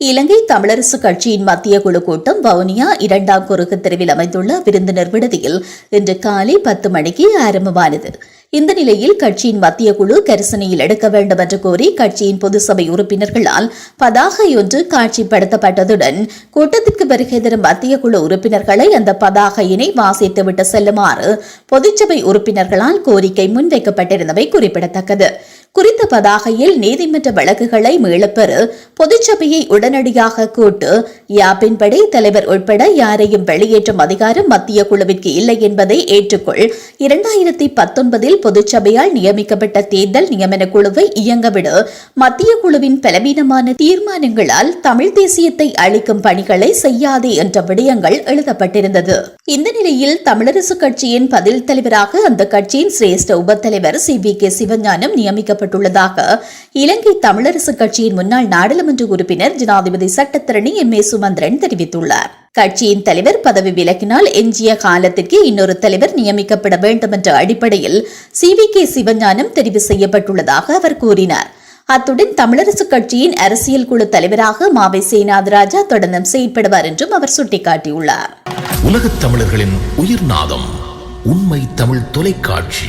இலங்கை தமிழரசு கட்சியின் மத்திய குழு கூட்டம் வவுனியா இரண்டாம் குறுக்கு தெருவில் அமைந்துள்ள விருந்தினர் விடுதியில் இன்று காலை பத்து மணிக்கு ஆரம்பமானது. இந்த நிலையில் கட்சியின் மத்திய குழு கரிசனையில் எடுக்க வேண்டும் என்று கோரி கட்சியின் பொதுசபை உறுப்பினர்களால் பதாகை ஒன்று காட்சிப்படுத்தப்பட்டதுடன் கூட்டத்திற்கு வருகை தரும் மத்திய குழு உறுப்பினர்களை அந்த பதாகையினை வாசித்துவிட்டு செல்லுமாறு பொதுச்சபை உறுப்பினர்களால் கோரிக்கை முன்வைக்கப்பட்டிருந்தவை குறிப்பிடத்தக்கது. குறித்த பதாகையில் நீதிமன்ற வழக்குகளை மீளப்பெற பொதுச்சபையை உடனடியாக கூட்டு யாப்பின்படி தலைவர் உட்பட யாரையும் வெளியேற்றும் அதிகாரம் மத்திய குழுவிற்கு இல்லை என்பதை ஏற்றுக்கொள். இரண்டாயிரத்தி பத்தொன்பதில் பொதுச்சபையால் நியமிக்கப்பட்ட தேர்தல் நியமன குழுவை இயங்கவிடு. மத்திய குழுவின் பலவீனமான தீர்மானங்களால் தமிழ் தேசியத்தை அளிக்கும் பணிகளை செய்யாதே என்ற விடயங்கள் எழுதப்பட்டிருந்தது. இந்த நிலையில் தமிழரசு கட்சியின் பதில் தலைவராக அந்த கட்சியின் சிரேஷ்ட உபத்தலைவர் சி வி கே சிவஞானம் நியமிக்கப்பட்டுள்ளதாக இலங்கை தமிழரசு கட்சியின் முன்னாள் நாடாளுமன்ற உறுப்பினர் ஜனாதிபதி சட்டத்தரணி எம் ஏ சுமந்திரன் தெரிவித்துள்ளார். கட்சியின் தலைவர் பதவி விலக்கினால் எஞ்சிய காலத்திற்கு இன்னொரு தலைவர் நியமிக்கப்பட வேண்டும் என்ற அடிப்படையில் சி வி கே சிவஞானம் தெரிவு செய்யப்பட்டுள்ளதாக அவர் கூறினார். அத்துடன் தமிழரசு கட்சியின் அரசியல் குழு தலைவராக மாவை சேனாதராஜா தொடர்ந்தும் செயற்படுவார் என்றும் அவர் சுட்டிக்காட்டியுள்ளார். உலகத் தமிழர்களின் உயிர்நாதம் உண்மை தமிழ் தொலைக்காட்சி.